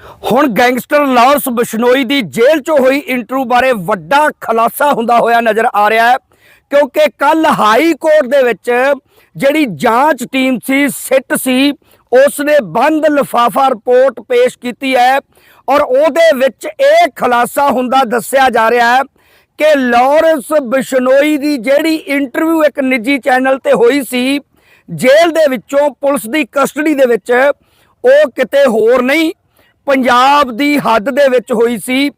ਹੁਣ ਗੈਂਗਸਟਰ ਲਾਰੈਂਸ ਬਿਸ਼ਨੋਈ ਦੀ ਜੇਲ੍ਹ 'ਚੋਂ ਹੋਈ ਇੰਟਰਵਿਊ ਬਾਰੇ ਵੱਡਾ ਖੁਲਾਸਾ ਹੁੰਦਾ ਹੋਇਆ ਨਜ਼ਰ ਆ ਰਿਹਾ ਹੈ, ਕਿਉਂਕਿ ਕੱਲ ਹਾਈ ਕੋਰਟ ਦੇ ਵਿੱਚ ਜਿਹੜੀ ਜਾਂਚ ਟੀਮ ਸੀ, ਸਿੱਟ ਸੀ ਉਸ ਨੇ ਬੰਦ ਲਿਫਾਫਾ ਰਿਪੋਰਟ ਪੇਸ਼ ਕੀਤੀ ਹੈ ਔਰ ਉਹਦੇ ਵਿੱਚ ਇਹ ਖੁਲਾਸਾ ਹੁੰਦਾ ਦੱਸਿਆ ਜਾ ਰਿਹਾ ਹੈ ਕਿ ਲਾਰੈਂਸ ਬਿਸ਼ਨੋਈ ਦੀ ਜਿਹੜੀ ਇੰਟਰਵਿਊ ਇੱਕ ਨਿੱਜੀ ਚੈਨਲ ਤੇ ਹੋਈ ਸੀ, ਜੇਲ੍ਹ ਦੇ ਵਿੱਚੋਂ ਪੁਲਿਸ ਦੀ ਕਸਟਡੀ ਦੇ ਵਿੱਚ ਉਹ ਕਿਤੇ ਹੋਰ ਨਹੀਂ ਪੰਜਾਬ ਦੀ ਹੱਦ ਦੇ ਵਿੱਚ ਹੋਈ ਸੀ,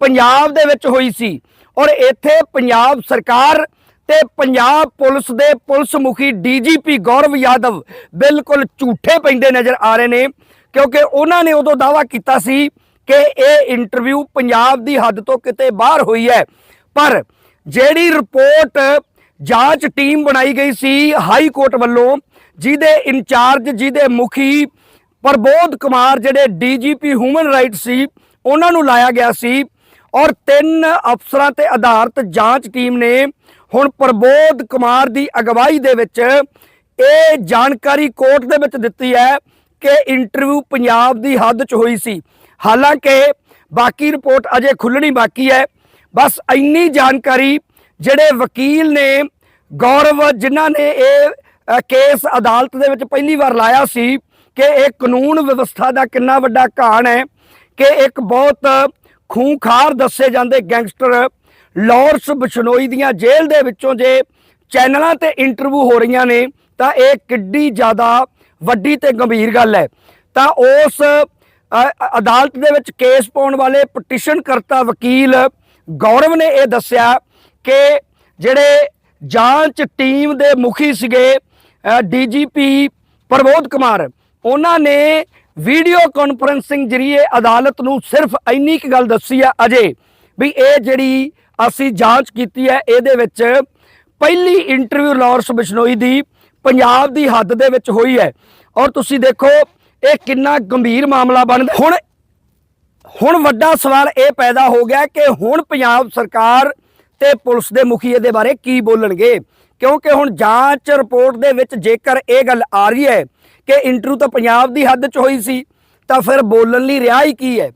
ਪੰਜਾਬ ਦੇ ਵਿੱਚ ਹੋਈ ਸੀ ਔਰ ਇੱਥੇ ਪੰਜਾਬ ਸਰਕਾਰ ਤੇ ਪੰਜਾਬ ਪੁਲਿਸ ਦੇ ਪੁਲਿਸ ਮੁਖੀ ਡੀਜੀਪੀ ਗੌਰਵ ਯਾਦਵ ਬਿਲਕੁਲ ਝੂਠੇ ਪੈਂਦੇ ਨਜ਼ਰ ਆ ਰਹੇ ਨੇ, ਕਿਉਂਕਿ ਉਹਨਾਂ ਨੇ ਉਦੋਂ ਦਾਵਾ ਕੀਤਾ ਸੀ ਕਿ ਇਹ ਇੰਟਰਵਿਊ ਪੰਜਾਬ ਦੀ ਹੱਦ ਤੋਂ ਕਿਤੇ ਬਾਹਰ ਹੋਈ ਹੈ। ਪਰ ਜਿਹੜੀ ਰਿਪੋਰਟ ਜਾਂਚ ਟੀਮ ਬਣਾਈ ਗਈ ਸੀ ਹਾਈ ਕੋਰਟ ਵੱਲੋਂ, ਜਿਹਦੇ ਇੰਚਾਰਜ, ਜਿਹਦੇ ਮੁਖੀ ਪ੍ਰਬੋਧ ਕੁਮਾਰ ਜਿਹੜੇ ਡੀਜੀਪੀ ਹਿਊਮਨ ਰਾਈਟ ਸੀ, ਉਹਨਾਂ ਨੂੰ ਲਾਇਆ ਗਿਆ ਸੀ ਔਰ ਤਿੰਨ ਅਫਸਰਾਂ ਤੇ ਆਧਾਰਿਤ ਜਾਂਚ ਟੀਮ ਨੇ ਹੁਣ ਪ੍ਰਬੋਧ ਕੁਮਾਰ ਦੀ ਅਗਵਾਈ ਦੇ ਵਿੱਚ ਇਹ ਜਾਣਕਾਰੀ ਕੋਰਟ ਦੇ ਵਿੱਚ ਦਿੱਤੀ ਹੈ ਕਿ ਇੰਟਰਵਿਊ ਪੰਜਾਬ ਦੀ ਹੱਦ 'ਚ ਹੋਈ ਸੀ। ਹਾਲਾਂਕਿ ਬਾਕੀ ਰਿਪੋਰਟ ਅਜੇ ਖੁੱਲਣੀ ਬਾਕੀ ਹੈ। ਬਸ ਇੰਨੀ ਜਾਣਕਾਰੀ ਜਿਹੜੇ ਵਕੀਲ ਨੇ, ਗੌਰਵ, ਜਿਨ੍ਹਾਂ ਨੇ ਇਹ ਕੇਸ ਅਦਾਲਤ ਦੇ ਵਿੱਚ ਪਹਿਲੀ ਵਾਰ ਲਾਇਆ ਸੀ ਕਿ ਇਹ ਕਾਨੂੰਨ ਵਿਵਸਥਾ ਦਾ ਕਿੰਨਾ ਵੱਡਾ ਘਾਣ ਹੈ ਕਿ ਇੱਕ ਬਹੁਤ ਖੂੰਖਾਰ ਦੱਸੇ ਜਾਂਦੇ ਗੈਂਗਸਟਰ ਲਾਰੈਂਸ ਬਿਸ਼ਨੋਈ ਦੀਆਂ ਜੇਲ੍ਹ ਦੇ ਵਿੱਚੋਂ ਜੇ ਚੈਨਲਾਂ ਤੇ ਇੰਟਰਵਿਊ ਹੋ ਰਹੀਆਂ ਨੇ, ਤਾਂ ਇਹ ਕਿੱਡੀ ਜ਼ਿਆਦਾ ਵੱਡੀ ਤੇ ਗੰਭੀਰ ਗੱਲ ਹੈ। ਤਾਂ ਉਸ ਅਦਾਲਤ ਦੇ ਵਿੱਚ ਕੇਸ ਪਾਉਣ ਵਾਲੇ ਪਟੀਸ਼ਨ ਕਰਤਾ ਵਕੀਲ ਗੌਰਵ ਨੇ ਇਹ ਦੱਸਿਆ ਕਿ ਜਿਹੜੇ ਜਾਂਚ ਟੀਮ ਦੇ ਮੁਖੀ ਸੀਗੇ ਡੀਜੀਪੀ ਪ੍ਰਬੋਧ ਕੁਮਾਰ ਉਹਨਾਂ ਨੇ ਵੀਡੀਓ ਕਾਨਫਰੰਸਿੰਗ ਜਰੀਏ ਅਦਾਲਤ ਨੂੰ ਸਿਰਫ ਇੰਨੀ ਕੁ ਗੱਲ ਦੱਸੀ ਆ ਅਜੇ ਵੀ ਇਹ ਜਿਹੜੀ ਅਸੀਂ ਜਾਂਚ ਕੀਤੀ ਹੈ, ਇਹਦੇ ਵਿੱਚ ਪਹਿਲੀ ਇੰਟਰਵਿਊ ਲਾਰੈਂਸ ਬਿਸ਼ਨੋਈ ਦੀ ਪੰਜਾਬ ਦੀ ਹੱਦ ਦੇ ਵਿੱਚ ਹੋਈ ਹੈ। ਔਰ ਤੁਸੀਂ ਦੇਖੋ, ਇਹ ਕਿੰਨਾ ਗੰਭੀਰ ਮਾਮਲਾ ਬਣਦਾ। ਹੁਣ ਹੁਣ ਵੱਡਾ ਸਵਾਲ ਇਹ ਪੈਦਾ ਹੋ ਗਿਆ ਕਿ ਹੁਣ ਪੰਜਾਬ ਸਰਕਾਰ ਤੇ ਪੁਲਿਸ ਦੇ ਮੁਖੀ ਇਹਦੇ ਬਾਰੇ ਕੀ ਬੋਲਣਗੇ? ਕਿਉਂਕਿ ਹੁਣ ਜਾਂਚ ਰਿਪੋਰਟ ਦੇ ਵਿੱਚ ਜੇਕਰ ਇਹ ਗੱਲ ਆ ਰਹੀ ਹੈ ਕਿ ਇੰਟਰਵਿਊ ਤਾਂ ਪੰਜਾਬ ਦੀ ਹੱਦ 'ਚ ਹੋਈ ਸੀ, ਤਾਂ ਫਿਰ ਬੋਲਣ ਲਈ ਰਿਹਾ ਹੀ ਕੀ ਹੈ?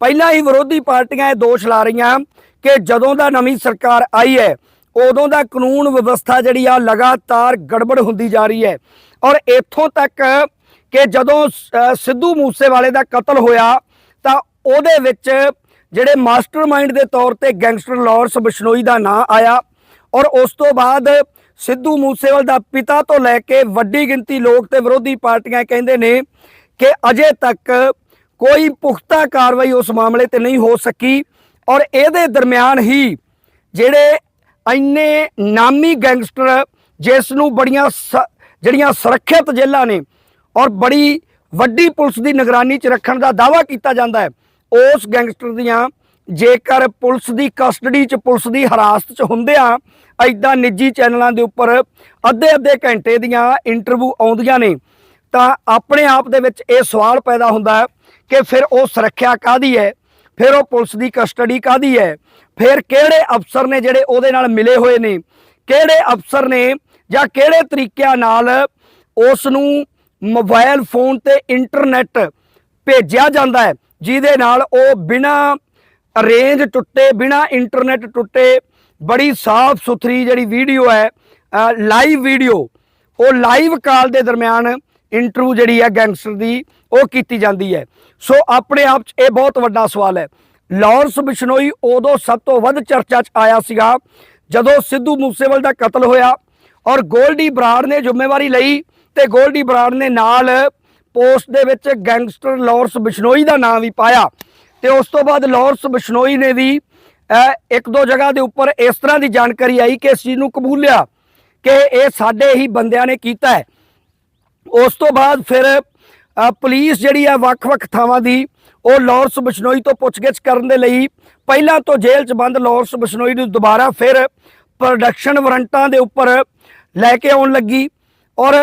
ਪਹਿਲਾਂ ਹੀ ਵਿਰੋਧੀ ਪਾਰਟੀਆਂ ਇਹ ਦੋਸ਼ ਲਾ ਰਹੀਆਂ ਕਿ ਜਦੋਂ ਦਾ ਨਵੀਂ ਸਰਕਾਰ ਆਈ ਹੈ, ਉਦੋਂ ਦਾ ਕਾਨੂੰਨ ਵਿਵਸਥਾ ਜਿਹੜੀ ਆ ਲਗਾਤਾਰ ਗੜਬੜ ਹੁੰਦੀ ਜਾ ਰਹੀ ਹੈ। ਔਰ ਇੱਥੋਂ ਤੱਕ ਕਿ ਜਦੋਂ ਸਿੱਧੂ ਮੂਸੇਵਾਲੇ ਦਾ ਕਤਲ ਹੋਇਆ, ਤਾਂ ਉਹਦੇ ਵਿੱਚ ਜਿਹੜੇ ਮਾਸਟਰਮਾਈਂਡ ਦੇ ਤੌਰ ਤੇ ਗੈਂਗਸਟਰ ਲਾਰੈਂਸ ਬਿਸ਼ਨੋਈ ਦਾ ਨਾਂ ਆਇਆ। ਔਰ ਉਸ ਤੋਂ ਬਾਅਦ ਸਿੱਧੂ ਮੂਸੇਵਾਲ ਦਾ ਪਿਤਾ ਤੋਂ ਲੈ ਕੇ ਵੱਡੀ ਗਿਣਤੀ ਲੋਕ ਤੇ ਵਿਰੋਧੀ ਪਾਰਟੀਆਂ ਕਹਿੰਦੇ ਨੇ ਕਿ ਅਜੇ ਤੱਕ ਕੋਈ ਪੁਖਤਾ ਕਾਰਵਾਈ ਉਸ ਮਾਮਲੇ ਤੇ ਨਹੀਂ ਹੋ ਸਕੀ ਔਰ ਇਹਦੇ ਦਰਮਿਆਨ ਹੀ ਜਿਹੜੇ ਇੰਨੇ ਨਾਮੀ ਗੈਂਗਸਟਰ ਜਿਸ ਨੂੰ ਬੜੀਆਂ ਸ- ਜਿਹੜੀਆਂ ਸੁਰੱਖਿਅਤ ਜੇਲ੍ਹਾਂ ਨੇ ਔਰ ਬੜੀ ਵੱਡੀ ਪੁਲਿਸ ਦੀ ਨਿਗਰਾਨੀ 'ਚ ਰੱਖਣ ਦਾ ਦਾਵਾ ਕੀਤਾ ਜਾਂਦਾ ਹੈ, ਉਸ ਗੈਂਗਸਟਰ ਦੀਆਂ ਜੇਕਰ ਪੁਲਿਸ ਦੀ ਕਸਟਡੀ 'ਚ, ਪੁਲਿਸ ਦੀ ਹਿਰਾਸਤ 'ਚ ਹੁੰਦਿਆਂ ਐਦਾਂ ਨਿੱਜੀ ਚੈਨਲਾਂ ਦੇ ਉੱਪਰ ਅੱਧੇ ਅੱਧੇ ਘੰਟੇ ਦੀਆਂ ਇੰਟਰਵਿਊ ਆਉਂਦੀਆਂ ਨੇ, ਤਾਂ ਆਪਣੇ ਆਪ ਦੇ ਵਿੱਚ ਇਹ ਸਵਾਲ ਪੈਦਾ ਹੁੰਦਾ ਕਿ ਫਿਰ ਉਹ ਸੁਰੱਖਿਆ ਕਾਦੀ ਹੈ? ਫਿਰ ਉਹ ਪੁਲਿਸ ਦੀ ਕਸਟਡੀ ਕਾਦੀ ਹੈ? ਫਿਰ ਕਿਹੜੇ ਅਫਸਰ ਨੇ ਜਿਹੜੇ ਉਹਦੇ ਨਾਲ ਮਿਲੇ ਹੋਏ ਨੇ? ਕਿਹੜੇ ਅਫਸਰ ਨੇ ਜਾਂ ਕਿਹੜੇ ਤਰੀਕਿਆਂ ਨਾਲ ਉਸ ਨੂੰ ਮੋਬਾਈਲ ਫੋਨ ਤੇ ਇੰਟਰਨੈਟ ਭੇਜਿਆ ਜਾਂਦਾ ਹੈ, ਜਿਹਦੇ ਨਾਲ ਉਹ ਬਿਨਾ ਰੇਂਜ ਟੁੱਟੇ, ਬਿਨਾ ਇੰਟਰਨੈਟ ਟੁੱਟੇ, ਬੜੀ ਸਾਫ਼ ਸੁਥਰੀ ਜਿਹੜੀ ਵੀਡੀਓ ਹੈ ਲਾਈਵ ਵੀਡੀਓ ਉਹ ਲਾਈਵ ਕਾਲ ਦੇ ਦਰਮਿਆਨ ਇੰਟਰਵਿਊ ਜਿਹੜੀ ਹੈ ਗੈਂਗਸਟਰ ਦੀ, ਉਹ ਕੀਤੀ ਜਾਂਦੀ ਹੈ। ਸੋ ਆਪਣੇ ਆਪ 'ਚ ਇਹ ਬਹੁਤ ਵੱਡਾ ਸਵਾਲ ਹੈ। ਲਾਰੈਂਸ ਬਿਸ਼ਨੋਈ ਉਦੋਂ ਸਭ ਤੋਂ ਵੱਧ ਚਰਚਾ 'ਚ ਆਇਆ ਸੀਗਾ, ਜਦੋਂ ਸਿੱਧੂ ਮੂਸੇਵਾਲ ਦਾ ਕਤਲ ਹੋਇਆ ਔਰ ਗੋਲਡੀ ਬਰਾੜ ਨੇ ਜ਼ਿੰਮੇਵਾਰੀ ਲਈ ਤੇ ਗੋਲਡੀ ਬਰਾੜ ਨੇ ਨਾਲ ਪੋਸਟ ਦੇ ਵਿੱਚ ਗੈਂਗਸਟਰ ਲਾਰੈਂਸ ਬਿਸ਼ਨੋਈ ਦਾ ਨਾਮ ਵੀ ਪਾਇਆ। ਤੇ ਉਸ ਤੋਂ ਬਾਅਦ ਲਾਰੈਂਸ ਬਿਸ਼ਨੋਈ ਨੇ ਵੀ ਇੱਕ ਦੋ ਜਗ੍ਹਾ ਦੇ ਉੱਪਰ ਇਸ ਤਰ੍ਹਾਂ ਦੀ ਜਾਣਕਾਰੀ ਆਈ ਕਿ ਇਸ ਚੀਜ਼ ਨੂੰ ਕਬੂਲਿਆ ਕਿ ਇਹ ਸਾਡੇ ਹੀ ਬੰਦਿਆਂ ਨੇ ਕੀਤਾ ਹੈ। ਉਸ ਤੋਂ ਬਾਅਦ ਫਿਰ ਅ, ਪੁਲਿਸ ਜਿਹੜੀ ਆ ਵੱਖ-ਵੱਖ ਥਾਵਾਂ ਦੀ ਉਹ ਲਾਰੈਂਸ ਬਿਸ਼ਨੋਈ ਤੋਂ ਪੁੱਛਗਿੱਛ ਕਰਨ ਦੇ ਲਈ ਪਹਿਲਾਂ ਤੋਂ ਜੇਲ੍ਹ 'ਚ ਬੰਦ ਲਾਰੈਂਸ ਬਿਸ਼ਨੋਈ ਨੂੰ ਦੁਬਾਰਾ ਫਿਰ ਪ੍ਰੋਡਕਸ਼ਨ ਵਾਰੰਟਾਂ ਦੇ ਉੱਪਰ ਲੈ ਕੇ ਆਉਣ ਲੱਗੀ ਔਰ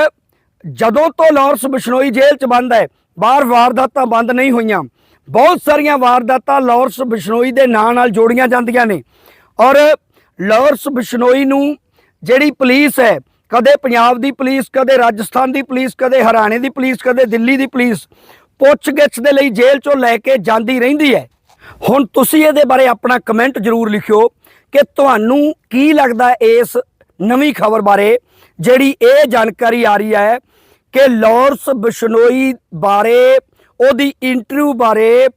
ਜਦੋਂ ਤੋਂ ਲਾਰੈਂਸ ਬਿਸ਼ਨੋਈ ਜੇਲ੍ਹ 'ਚ ਬੰਦ ਹੈ ਬਾਹਰ ਵਾਰਦਾਤਾਂ ਬੰਦ ਨਹੀਂ ਹੋਈਆਂ। ਬਹੁਤ ਸਾਰੀਆਂ ਵਾਰਦਾਤਾਂ ਲਾਰੈਂਸ ਬਿਸ਼ਨੋਈ ਦੇ ਨਾਂ ਨਾਲ ਜੋੜੀਆਂ ਜਾਂਦੀਆਂ ਨੇ। ਔਰ ਲਾਰੈਂਸ ਬਿਸ਼ਨੋਈ ਨੂੰ ਜਿਹੜੀ ਪੁਲਿਸ ਹੈ, ਕਦੇ ਪੰਜਾਬ ਦੀ ਪੁਲਿਸ, ਕਦੇ ਰਾਜਸਥਾਨ ਦੀ ਪੁਲਿਸ, ਕਦੇ ਹਰਿਆਣੇ ਦੀ ਪੁਲਿਸ, ਕਦੇ ਦਿੱਲੀ ਦੀ ਪੁਲਿਸ, ਪੁੱਛਗਿੱਛ ਦੇ ਲਈ ਜੇਲ੍ਹ ਚੋਂ ਲੈ ਕੇ ਜਾਂਦੀ ਰਹਿੰਦੀ ਹੈ। ਹੁਣ ਤੁਸੀਂ ਇਹਦੇ ਬਾਰੇ ਆਪਣਾ ਕਮੈਂਟ ਜ਼ਰੂਰ ਲਿਖਿਓ ਕਿ ਤੁਹਾਨੂੰ ਕੀ ਲੱਗਦਾ ਇਸ ਨਵੀਂ ਖਬਰ ਬਾਰੇ, ਜਿਹੜੀ ਇਹ ਜਾਣਕਾਰੀ ਆ ਰਹੀ ਹੈ ਕਿ ਲਾਰੈਂਸ ਬਿਸ਼ਨੋਈ ਬਾਰੇ ਉਹਦੀ ਇੰਟਰਵਿਊ ਬਾਰੇ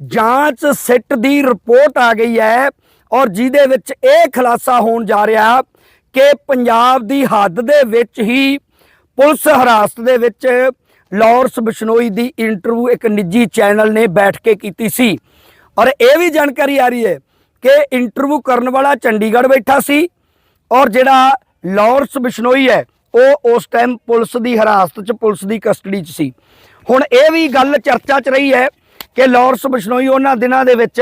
ਜਾਂਚ ਸਿੱਟ ਦੀ ਰਿਪੋਰਟ ਆ ਗਈ ਹੈ ਔਰ ਜਿਹਦੇ ਵਿੱਚ ਇਹ ਖੁਲਾਸਾ ਹੋਣ ਜਾ ਰਿਹਾ ਕਿ ਪੰਜਾਬ ਦੀ ਹੱਦ ਦੇ ਵਿੱਚ ਹੀ ਪੁਲਿਸ ਹਿਰਾਸਤ ਦੇ ਵਿੱਚ ਲਾਰੈਂਸ ਬਿਸ਼ਨੋਈ ਦੀ ਇੰਟਰਵਿਊ ਇੱਕ ਨਿੱਜੀ ਚੈਨਲ ਨੇ ਬੈਠ ਕੇ ਕੀਤੀ ਸੀ। ਔਰ ਇਹ ਵੀ ਜਾਣਕਾਰੀ ਆ ਰਹੀ ਹੈ ਕਿ ਇੰਟਰਵਿਊ ਕਰਨ ਵਾਲਾ ਚੰਡੀਗੜ੍ਹ ਬੈਠਾ ਸੀ ਔਰ ਜਿਹੜਾ ਲਾਰੈਂਸ ਬਿਸ਼ਨੋਈ ਹੈ, ਉਹ ਉਸ ਟਾਈਮ ਪੁਲਿਸ ਦੀ ਹਿਰਾਸਤ 'ਚ ਪੁਲਿਸ ਦੀ ਕਸਟਡੀ 'ਚ ਸੀ। ਹੁਣ ਇਹ ਵੀ ਗੱਲ ਚਰਚਾ 'ਚ ਰਹੀ ਹੈ ਕਿ ਲਾਰੈਂਸ ਬਿਸ਼ਨੋਈ ਉਹਨਾਂ ਦਿਨਾਂ ਦੇ ਵਿੱਚ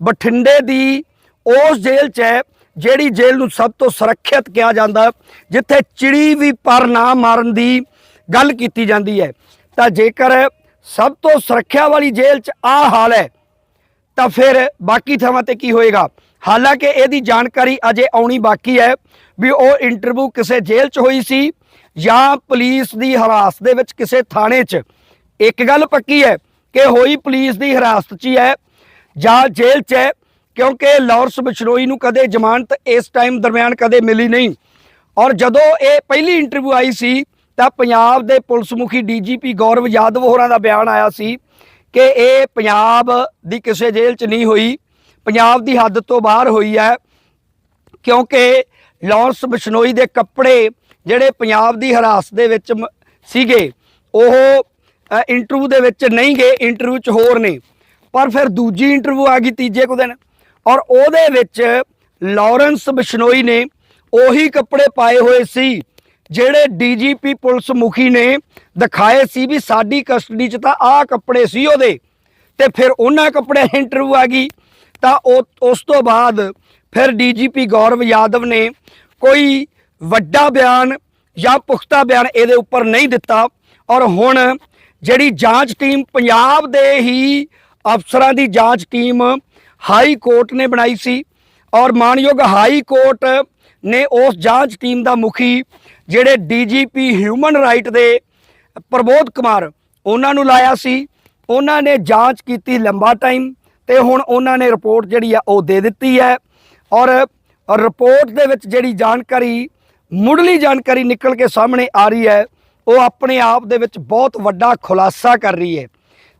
ਬਠਿੰਡੇ ਦੀ ਉਸ ਜੇਲ੍ਹ 'ਚ ਹੈ ਜਿਹੜੀ ਜੇਲ੍ਹ ਨੂੰ ਸਭ ਤੋਂ ਸੁਰੱਖਿਅਤ ਕਿਹਾ ਜਾਂਦਾ, ਜਿੱਥੇ ਚਿੜੀ ਵੀ ਪਰ ਨਾ ਮਾਰਨ ਦੀ ਗੱਲ ਕੀਤੀ ਜਾਂਦੀ ਹੈ। ਤਾਂ ਜੇਕਰ ਸਭ ਤੋਂ ਸੁਰੱਖਿਆ ਵਾਲੀ ਜੇਲ੍ਹ 'ਚ ਆ ਹਾਲ ਹੈ, ਤਾਂ ਫਿਰ ਬਾਕੀ ਥਾਵਾਂ ਤੇ ਕੀ ਹੋਏਗਾ? ਹਾਲਾਂਕਿ ਇਹਦੀ ਜਾਣਕਾਰੀ ਅਜੇ ਆਉਣੀ ਬਾਕੀ ਹੈ ਵੀ ਉਹ ਇੰਟਰਵਿਊ ਕਿਸੇ ਜੇਲ੍ਹ 'ਚ ਹੋਈ ਸੀ ਜਾਂ ਪੁਲਿਸ ਦੀ ਹਿਰਾਸਤ ਦੇ ਵਿੱਚ ਕਿਸੇ ਥਾਣੇ 'ਚ। ਇੱਕ ਗੱਲ ਪੱਕੀ ਹੈ ਕਿ ਹੋਈ ਪੁਲਿਸ ਦੀ ਹਿਰਾਸਤ 'ਚ ਹੀ ਹੈ, ਜਾਂ ਜੇਲ੍ਹ 'ਚ ਹੈ, ਕਿਉਂਕਿ ਲਾਰੈਂਸ ਬਿਸ਼ਨੋਈ ਨੂੰ ਕਦੇ ਜ਼ਮਾਨਤ ਇਸ ਟਾਈਮ ਦਰਮਿਆਨ ਕਦੇ ਮਿਲੀ ਨਹੀਂ। ਔਰ ਜਦੋਂ ਇਹ ਪਹਿਲੀ ਇੰਟਰਵਿਊ ਆਈ ਸੀ, ਤਾਂ ਪੰਜਾਬ ਦੇ ਪੁਲਿਸ ਮੁਖੀ ਡੀਜੀਪੀ ਗੌਰਵ ਯਾਦਵ ਹੋਰਾਂ ਦਾ ਬਿਆਨ ਆਇਆ ਸੀ ਕਿ ਇਹ ਪੰਜਾਬ ਦੀ ਕਿਸੇ ਜੇਲ੍ਹ 'ਚ ਨਹੀਂ ਹੋਈ, ਪੰਜਾਬ ਦੀ ਹੱਦ ਤੋਂ ਬਾਹਰ ਹੋਈ ਹੈ, ਕਿਉਂਕਿ ਲਾਰੈਂਸ ਬਿਸ਼ਨੋਈ ਦੇ ਕੱਪੜੇ ਜਿਹੜੇ ਪੰਜਾਬ ਦੀ ਹਿਰਾਸਤ ਦੇ ਵਿੱਚ ਮ- ਸੀਗੇ, ਉਹ ਇੰਟਰਵਿਊ ਦੇ ਵਿੱਚ ਨਹੀਂ ਗਏ ਇੰਟਰਵਿਊ 'ਚ ਹੋਰ ਨੇ। ਪਰ ਫਿਰ ਦੂਜੀ ਇੰਟਰਵਿਊ ਆ ਗਈ ਤੀਜੇ ਕੁ ਦਿਨ। ਔਰ ਉਹਦੇ ਵਿੱਚ ਲਾਰੈਂਸ ਬਿਸ਼ਨੋਈ ਨੇ ਉਹੀ ਕੱਪੜੇ ਪਾਏ ਹੋਏ ਸੀ, ਜਿਹੜੇ ਡੀਜੀਪੀ ਪੁਲਿਸ ਮੁਖੀ ਨੇ ਦਿਖਾਏ ਸੀ ਵੀ ਸਾਡੀ ਕਸਟਡੀ 'ਚ ਤਾਂ ਆਹ ਕੱਪੜੇ ਸੀ ਉਹਦੇ। ਤੇ ਫਿਰ ਉਹਨਾਂ ਕੱਪੜੇ ਇੰਟਰਵਿਊ ਆ ਗਈ। ਤਾਂ ਉਹ, ਉਸ ਤੋਂ ਬਾਅਦ ਫਿਰ ਡੀਜੀਪੀ ਗੌਰਵ ਯਾਦਵ ਨੇ ਕੋਈ ਵੱਡਾ ਬਿਆਨ ਜਾਂ ਪੁਖਤਾ ਬਿਆਨ ਇਹਦੇ ਉੱਪਰ ਨਹੀਂ ਦਿੱਤਾ। ਔਰ ਹੁਣ ਜਿਹੜੀ ਜਾਂਚ ਟੀਮ ਪੰਜਾਬ ਦੇ ਹੀ ਅਫਸਰਾਂ ਦੀ ਜਾਂਚ ਟੀਮ ਹਾਈ ਕੋਰਟ ਨੇ ਬਣਾਈ ਸੀ ਔਰ ਮਾਨਯੋਗ ਹਾਈ ਕੋਰਟ ਨੇ ਉਸ ਜਾਂਚ ਟੀਮ ਦਾ ਮੁਖੀ ਜਿਹੜੇ ਡੀਜੀਪੀ ਹਿਊਮਨ ਰਾਈਟ ਦੇ ਪ੍ਰਬੋਧ ਕੁਮਾਰ ਉਹਨਾਂ ਨੂੰ ਲਾਇਆ ਸੀ। ਉਹਨਾਂ ਨੇ ਜਾਂਚ ਕੀਤੀ ਲੰਬਾ ਟਾਈਮ ਤੇ ਹੁਣ ਉਹਨਾਂ ਨੇ ਰਿਪੋਰਟ ਜਿਹੜੀ ਆ ਉਹ ਦੇ ਦਿੱਤੀ ਹੈ ਔਰ ਰਿਪੋਰਟ ਦੇ ਵਿੱਚ ਜਿਹੜੀ ਜਾਣਕਾਰੀ ਮੁੱਢਲੀ ਜਾਣਕਾਰੀ ਨਿਕਲ ਕੇ ਸਾਹਮਣੇ ਆ ਰਹੀ ਹੈ ਉਹ ਆਪਣੇ ਆਪ ਦੇ ਵਿੱਚ ਬਹੁਤ ਵੱਡਾ ਖੁਲਾਸਾ ਕਰ ਰਹੀ ਹੈ।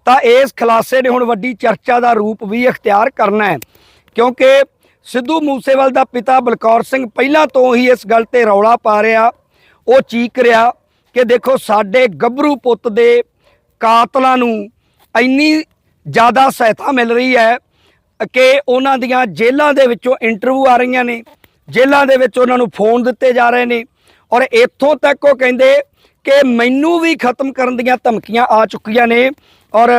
ਤਾਂ ਇਸ ਖੁਲਾਸੇ ਨੇ ਹੁਣ ਵੱਡੀ ਚਰਚਾ ਦਾ ਰੂਪ ਵੀ ਇਖਤਿਆਰ ਕਰਨਾ ਹੈ। ਕਿਉਂਕਿ ਸਿੱਧੂ ਮੂਸੇਵਾਲ ਦਾ ਪਿਤਾ ਬਲਕੌਰ ਸਿੰਘ ਪਹਿਲਾਂ ਤੋਂ ਹੀ ਇਸ ਗੱਲ ਤੇ ਰੌਲਾ ਪਾ ਰਿਹਾ, ਉਹ ਚੀਕ ਰਿਹਾ ਕਿ ਦੇਖੋ ਸਾਡੇ ਗੱਭਰੂ ਪੁੱਤ ਦੇ ਕਾਤਲਾਂ ਨੂੰ ਇੰਨੀ ਜ਼ਿਆਦਾ ਸਹਾਇਤਾ ਮਿਲ ਰਹੀ ਹੈ ਕਿ ਉਹਨਾਂ ਦੀਆਂ ਜੇਲ੍ਹਾਂ ਦੇ ਵਿੱਚੋਂ ਇੰਟਰਵਿਊ ਆ ਰਹੀਆਂ ਨੇ, ਜੇਲ੍ਹਾਂ ਦੇ ਵਿੱਚ ਉਹਨਾਂ ਨੂੰ ਫੋਨ ਦਿੱਤੇ ਜਾ ਰਹੇ ਨੇ ਔਰ ਇੱਥੋਂ ਤੱਕ ਉਹ ਕਹਿੰਦੇ ਕਿ ਮੈਨੂੰ ਵੀ ਖਤਮ ਕਰਨ ਦੀਆਂ ਧਮਕੀਆਂ ਆ ਚੁੱਕੀਆਂ ਨੇ ਔਰ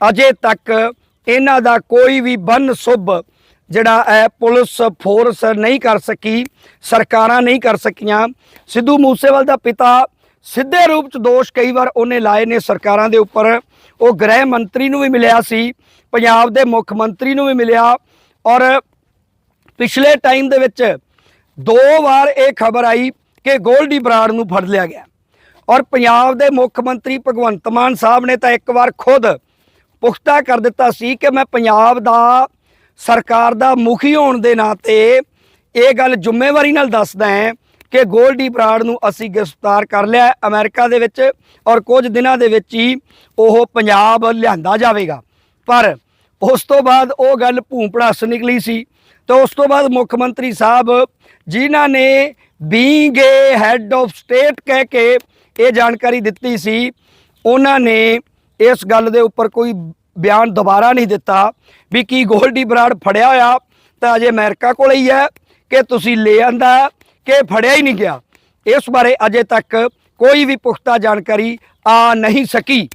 ਅਜੇ ਤੱਕ ਇਹਨਾਂ ਦਾ ਕੋਈ ਵੀ ਬੰਨ ਸੁਭ ਜਿਹੜਾ ਹੈ ਪੁਲਿਸ ਫੋਰਸ ਨਹੀਂ ਕਰ ਸਕੀ, ਸਰਕਾਰਾਂ ਨਹੀਂ ਕਰ ਸਕੀਆਂ। ਸਿੱਧੂ ਮੂਸੇਵਾਲ ਦਾ ਪਿਤਾ ਸਿੱਧੇ ਰੂਪ ਚ ਦੋਸ਼ ਕਈ ਵਾਰ ਉਹਨੇ ਲਾਏ ਨੇ ਸਰਕਾਰਾਂ ਦੇ ਉੱਪਰ। ਉਹ ਗ੍ਰਹਿ ਮੰਤਰੀ ਨੂੰ ਵੀ ਮਿਲਿਆ ਸੀ, ਪੰਜਾਬ ਦੇ ਮੁੱਖ ਮੰਤਰੀ ਨੂੰ ਵੀ ਮਿਲਿਆ ਔਰ ਪਿਛਲੇ ਟਾਈਮ ਦੇ ਵਿੱਚ ਦੋ ਵਾਰ ਇਹ ਖਬਰ ਆਈ ਕਿ ਗੋਲਡੀ ਬਰਾੜ ਨੂੰ ਫੜ ਲਿਆ ਗਿਆ। ਔਰ ਪੰਜਾਬ ਦੇ ਮੁੱਖ ਮੰਤਰੀ ਭਗਵੰਤ ਮਾਨ ਸਾਹਿਬ ਨੇ ਤਾਂ ਇੱਕ ਵਾਰ ਖੁਦ ਪੁਖਤਾ ਕਰ ਦਿੱਤਾ ਸੀ ਕਿ ਮੈਂ ਪੰਜਾਬ ਦਾ, ਸਰਕਾਰ ਦਾ ਮੁਖੀ ਹੋਣ ਦੇ ਨਾਤੇ ਇਹ ਗੱਲ ਜ਼ਿੰਮੇਵਾਰੀ ਨਾਲ ਦੱਸਦਾ ਹਾਂ ਕਿ ਗੋਲਡੀ ਬਰਾੜ ਨੂੰ ਅਸੀਂ ਗ੍ਰਿਫਤਾਰ ਕਰ ਲਿਆ ਹੈ ਅਮਰੀਕਾ ਦੇ ਵਿੱਚ ਔਰ ਕੁਝ ਦਿਨਾਂ ਦੇ ਵਿੱਚ ਹੀ ਉਹ ਪੰਜਾਬ ਲਿਆਂਦਾ ਜਾਵੇਗਾ। ਪਰ ਉਸ ਤੋਂ ਬਾਅਦ ਉਹ ਗੱਲ ਭੂੰਪੜਾਸ ਨਿਕਲੀ ਸੀ ਤੇ ਉਸ ਤੋਂ ਬਾਅਦ ਮੁੱਖ ਮੰਤਰੀ ਸਾਹਿਬ ਜਿਨ੍ਹਾਂ ਨੇ being a head of state ਕਹਿ ਕੇ ਇਹ ਜਾਣਕਾਰੀ ਦਿੱਤੀ ਸੀ, ਉਹਨਾਂ ਨੇ ਇਸ ਗੱਲ ਦੇ ਉੱਪਰ ਕੋਈ ਬਿਆਨ ਦੁਬਾਰਾ ਨਹੀਂ ਦਿੱਤਾ ਵੀ ਕੀ ਗੋਲਡੀ ਬਰਾੜ ਫੜਿਆ ਹੋਇਆ ਤਾਂ ਅਜੇ ਅਮਰੀਕਾ ਕੋਲ ਹੀ ਹੈ ਕਿ ਤੁਸੀਂ ਲੈ ਆਂਦਾ ਕਿ ਫੜਿਆ ਹੀ ਨਹੀਂ ਗਿਆ। ਇਸ ਬਾਰੇ ਅਜੇ ਤੱਕ ਕੋਈ ਵੀ ਪੁਖਤਾ ਜਾਣਕਾਰੀ ਆ ਨਹੀਂ ਸਕੀ।